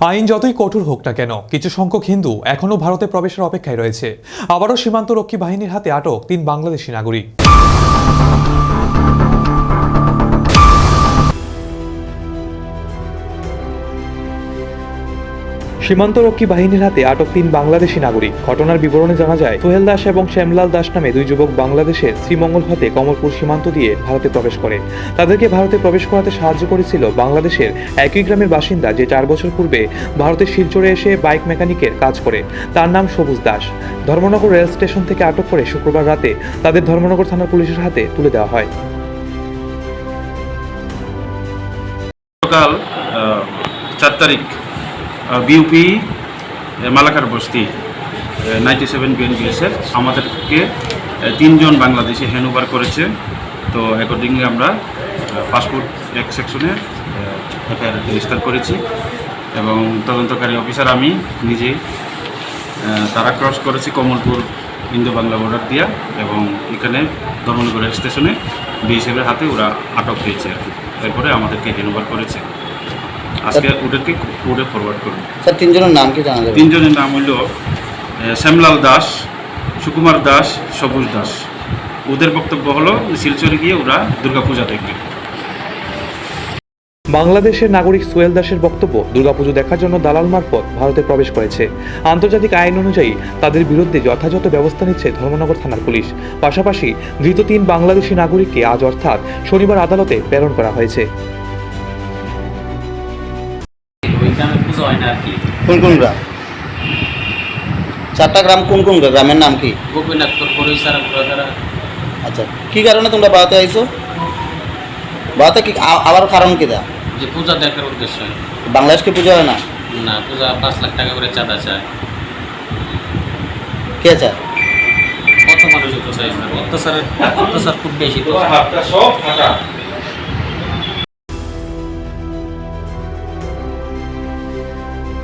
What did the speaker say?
আইন যতই কঠোর হোক না কেন, কিছু সংখ্যক হিন্দু এখনও ভারতে প্রবেশের অপেক্ষায় রয়েছে। আবারও সীমান্তরক্ষী বাহিনীর হাতে আটক তিন বাংলাদেশি নাগরিক। সীমান্তরক্ষী বাহিনীর হাতে আটক তিন বাংলাদেশি নাগরিক। ঘটনার বিবরণে জানা যায়, সোহেল দাস এবং শ্যামলাল দাস নামে দুই যুবক বাংলাদেশের শ্রীমঙ্গল হতে কমলপুর সীমান্ত দিয়ে ভারতে প্রবেশ করে। তাদেরকে ভারতে প্রবেশ করাতে সাহায্য করেছিল বাংলাদেশের একই গ্রামের বাসিন্দা যে চার বছর পূর্বে ভারতের শিলচরে এসে বাইক মেকানিকের কাজ করে। তার নাম সবুজ দাস। ধর্মনগর রেল স্টেশন থেকে আটক করে শুক্রবার রাতে তাদের ধর্মনগর থানা পুলিশের হাতে তুলে দেওয়া হয়। চার তারিখ বিউপি মালাকার বস্তি নাইনটি সেভেন বিএনবিএসের আমাদেরকে তিনজন বাংলাদেশি হ্যান্ডওভার করেছে। তো অ্যাকর্ডিংলি আমরা পাসপোর্ট এক সেকশনে এফআইআর রেজিস্টার করেছি। এবং তদন্তকারী অফিসার আমি আহ, তারা ক্রস করেছি কমলপুর ইন্দো বাংলা বর্ডার দিয়া এবং এখানে ধর্মনগর স্টেশনে বিএসএফের হাতে ওরা আটক হয়েছে আর কি। এরপরে আমাদেরকে হ্যান্ডওভার করেছে। আজকে ওদেরকে কোর্টে ফরওয়ার্ড করবে স্যার তিনজনের নাম কি জানা যাবে? তিনজনের নাম হইল শ্যামলাল দাস সুকুমার দাস সবুজ দাস। ওদের বক্তব্য হলো শিলচরে গিয়ে ওরা দুর্গাপূজা দেখবে। বাংলাদেশের নাগরিক সোহেল দাসের বক্তব্য দুর্গাপুজো দেখার জন্য দালাল মারফত ভারতে প্রবেশ করেছে। আন্তর্জাতিক আইন অনুযায়ী তাদের বিরুদ্ধে যথাযথ ব্যবস্থা নিচ্ছে ধর্মনগর থানার পুলিশ। পাশাপাশি ধৃত তিন বাংলাদেশি নাগরিককে আজ অর্থাৎ শনিবার আদালতে প্রেরণ করা হয়েছে। হয় না আর কি। কোন কোন গ্রাম? চারটা গ্রাম কোন কোন গ্রামের নাম কি? গোপীনাথপুর পরিসারা ঘোরাধারা আচ্ছা কি কারণে তোমরা বাড়াতে আইছো? বাড়াতে কি আবার কারণ কি দা যে পূজা দেখার উদ্দেশ্য বাংলাদেশকে পুজো হয় না? না পূজা পাঁচ লাখ টাকা করে চাঁদা চায়। কে চায়? কত মানুষ তো চাই অত্যাচারের অত্যাচার খুব বেশি তো।